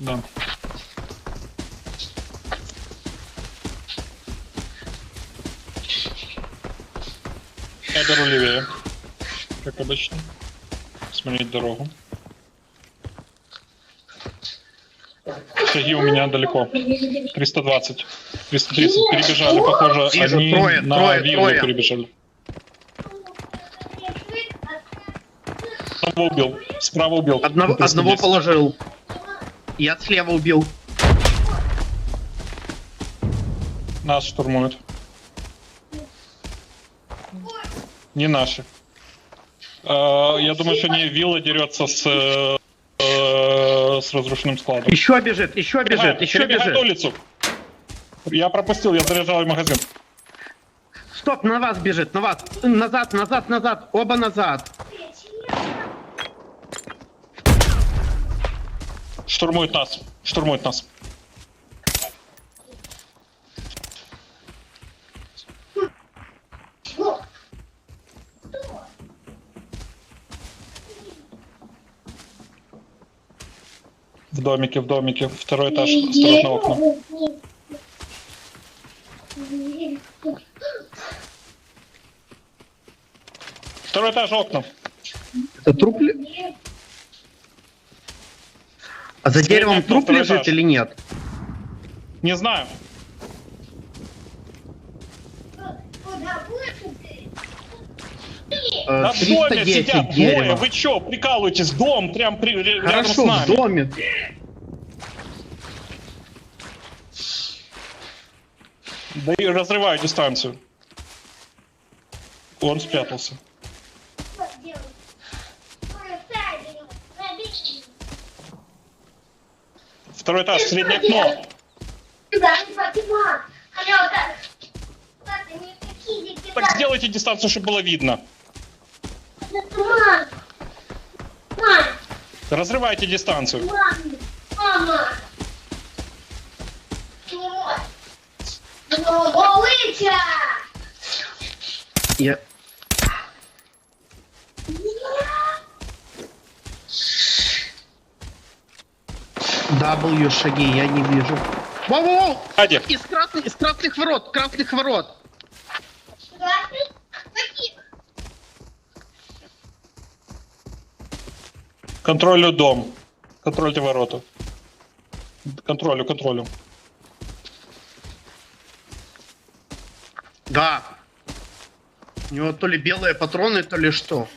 Да. Я беру левее. Как обычно. Сменить дорогу. Шаги у меня далеко. 320. 330. Перебежали, похоже, Вижу, они трое, на трое, виллу трое. перебежали. Одного убил. Справа убил. Одного, 310. одного положил. Я слева убил. Нас штурмуют. Не наши. Э, Я думаю, что не вилла дерется с, э, э, с разрушенным складом. Еще бежит, еще бежит, Перебегает, еще бежит. улицу. Я пропустил, я заряжал магазин. Стоп, на вас бежит, на вас. Назад, назад, назад. Оба назад. Штурмует нас. Штурмует нас. В домике, в домике. Второй этаж. Осторожно, окна. Второй этаж, окна. Это труп ли? А за деревом труп второй лежит этаж. или нет? Не знаю. Э, На доме 310 сидят двое. Вы чё, прикалываетесь? Дом прям при, ре- рядом с Хорошо, в нами. доме. Да и разрываю дистанцию. Он спрятался. Второй этаж, среднее окно. Так сделайте дистанцию, чтобы было видно. Разрывайте дистанцию. Мама! Голиця! Я... W шаги, я не вижу. Воу-воу! Ади, Из красных, из красных ворот, красных ворот. контролю дом. Контрольте ворота. Контролю, контролю. Да. У него то ли белые патроны, то ли что.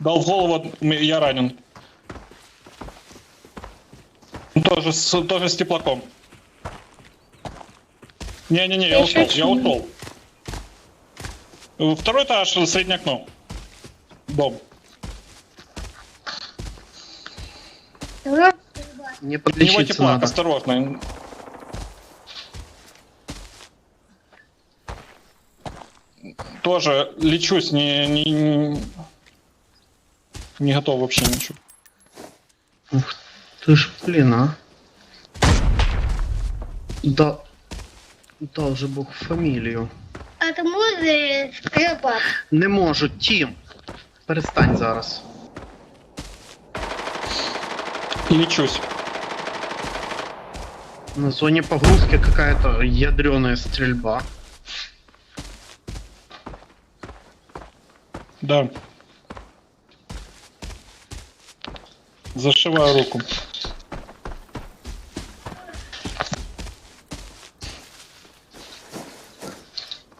Дал в голову, я ранен. Тоже с, тоже с теплаком. Не-не-не, я Я ушел, я ушел. Второй этаж, среднее окно. Дом. Не У него подлечиться теплак, надо. осторожно. Тоже лечусь, не, не, не, не готов вообще ничего. Ух ты ж, блин, а. Да. Дал же Бог фамілію. А тому е, скрипа. Не можу, Тім. Перестань зараз. И лечусь. На зоне погрузки какая-то ядреная стрельба. Да. Зашиваю руку.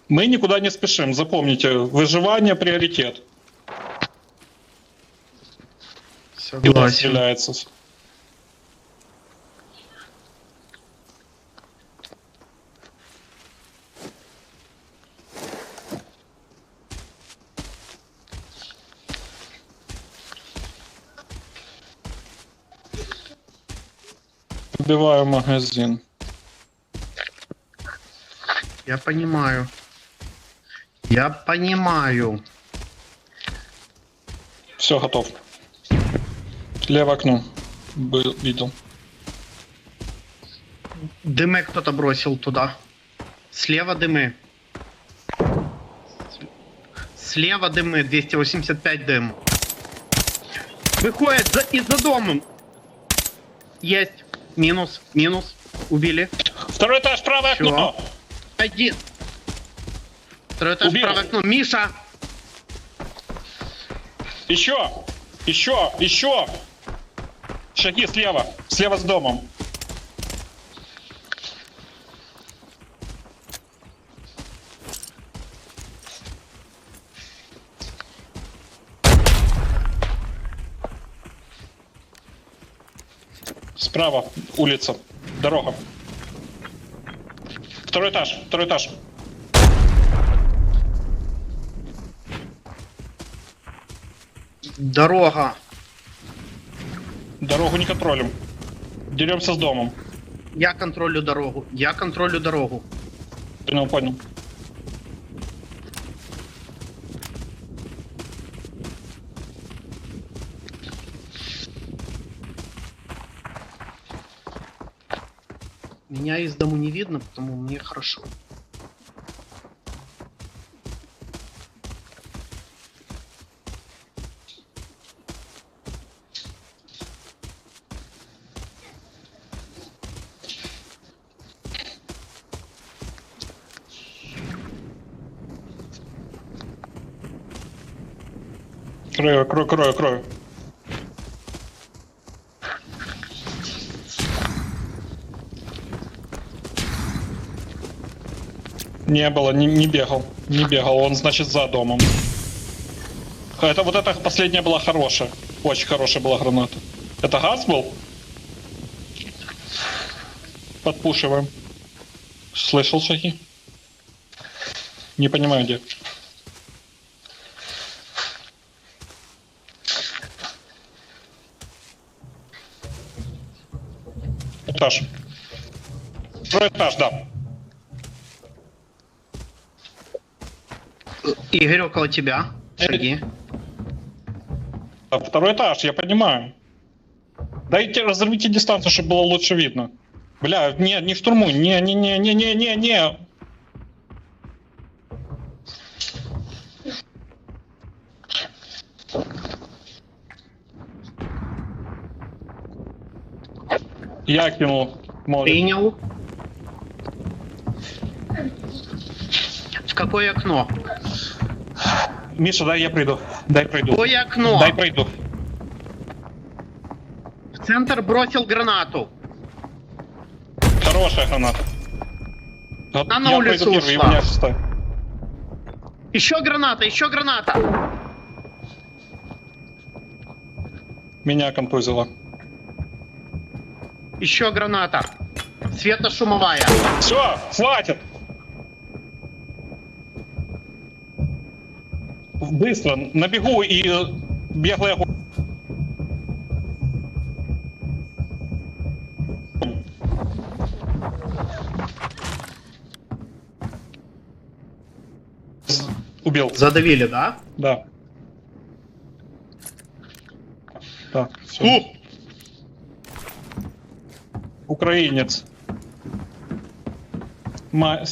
Мы никуда не спешим, запомните, выживание приоритет. Согласен. стреляется. Убиваю магазин. Я понимаю. Я понимаю. Все, готов. Левое окно. Был, видел. Дымы кто-то бросил туда. Слева дымы. Слева дымы, 285 дым. Выходит за, и за домом. Есть. Минус, минус. Убили. Второй этаж, правое Чего? окно. Один. Второй этаж, Убил. правое окно. Миша! Еще, еще, еще. Шаги слева, слева с домом. Справа улица, дорога. Второй этаж, второй этаж. Дорога. Дорогу не контролим. Деремся с домом. Я контролю дорогу. Я контролю дорогу. Понял, понял. Меня из дому не видно, потому мне хорошо. Крою, крою, крою, крою. Не было, не, не бегал. Не бегал, он, значит, за домом. Это вот эта последняя была хорошая. Очень хорошая была граната. Это газ был? Подпушиваем. Слышал шаги? Не понимаю, где. Этаж. Второй этаж, да. Игорь около тебя. Шаги. А, Второй этаж, я понимаю. Дайте, разорвите дистанцию, чтобы было лучше видно. Бля, не, не штурмуй, не, не, не, не, не, не, не. Я кинул море. Принял. В какое окно? Миша, дай я приду. Дай пройду. Какое окно? Дай пройду. В центр бросил гранату. Хорошая граната. Вот Она на улицу первый, ушла. меня шестой. Еще граната, еще граната. Меня контузило. Еще граната. Светошумовая. Все, хватит! Быстро, на бегу и э, огонь. Убил, Задавили, да? да. Так, все. Фу. Украинец. Ма...